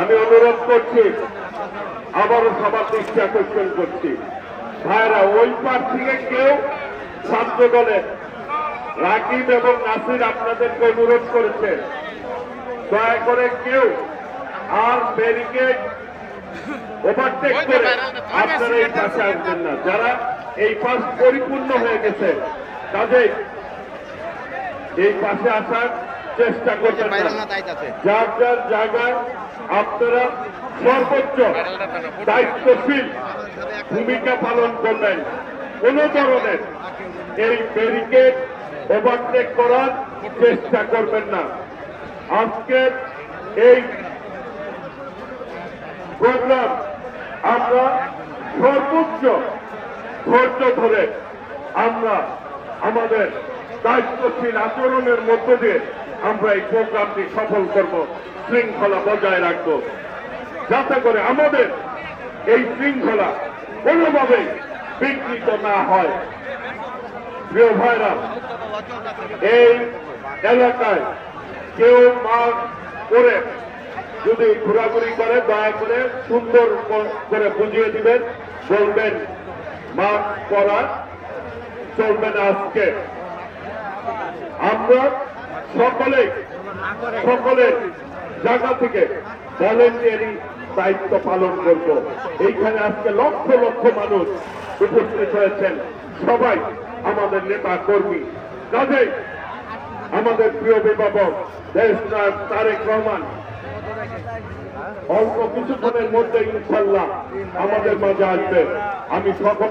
আমি অনুরোধ করছি, আবারও সবার দৃষ্টি আকর্ষণ করছি। ভাইরা, ওই পার থেকে কেউ ছাত্র দলের রাকিব এবং নাসির আপনাদেরকে অনুরোধ করেছে। দয়া করে কেউ আর ব্যারিকেড ওভারটেক করে আপনারা এই পাশে আসবেন না। যারা এই পাশ পরিপূর্ণ হয়ে গেছে কাজে এই পাশে আসার চেষ্টা করবেন যার যার জায়গায় আপনারা সর্বোচ্চ দায়িত্বশীল ভূমিকা পালন করবেন। কোন ধরনের এই ব্যারিকেড ওভারটেক করার চেষ্টা করবেন না। আজকের এই প্রোগ্রাম আমরা সর্বোচ্চ ধৈর্য ধরে আমরা আমাদের দায়িত্বশীল আচরণের মধ্য দিয়ে আমরা এই প্রোগ্রামটি সফল করব, শৃঙ্খলা বজায় রাখব। যাতে করে আমাদের এই শৃঙ্খলা কোনোভাবে বিঘ্নিত না হয়। প্রিয় ভাইরা, এই এলাকায় কেউ মাস্ক করে যদি ঘোরাঘুরি করে, দয়া করে সুন্দর করে বুঝিয়ে দিবেন বলবেন মাস্ক পরা চলবে না আজকে। আমরা সকলে সকলের জায়গা থেকে ভলেন্টিয়ারি দায়িত্ব পালন করব। এইখানে আজকে লক্ষ লক্ষ মানুষ উপস্থিত হয়েছেন। সবাই আমাদের নেতা কর্মী। কাজেই আমাদের প্রিয় অভিভাবক দেশ তারেক রহমান। অল্প কিছুক্ষণের মধ্যে ইনশাল্লাহ আমাদের মাঝে আসবে। আমি সকল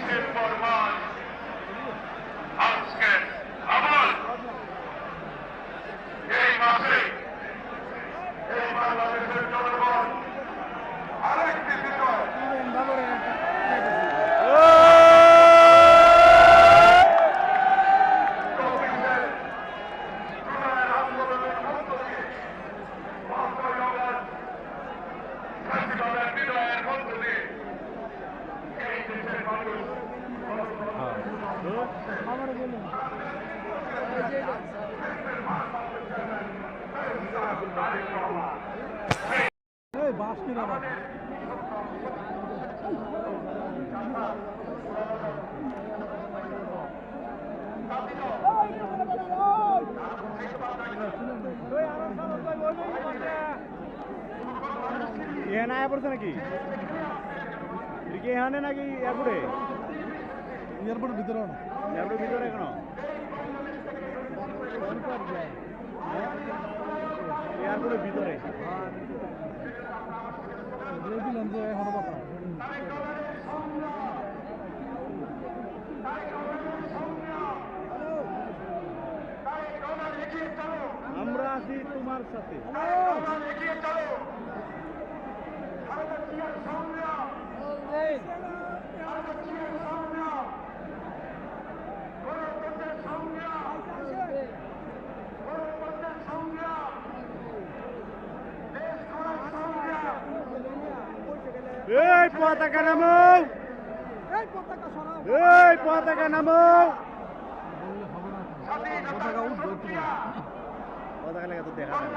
system. এখানে আয়া পড়ছে নাকি এটা কি এখানে নাকি এয়ারপোর্টে এয়ারপোর্টের ভিতরে এয়ারপোর্টের ভিতরে এখনও? এয়ারপোর্টের ভিতরে। দিলাম যে এখনও কথা আমরা আছি তোমার সাথে। এই পতাকা নামো। এই পতাকা নামো। পতাকা লেগে তো দেখা যায়।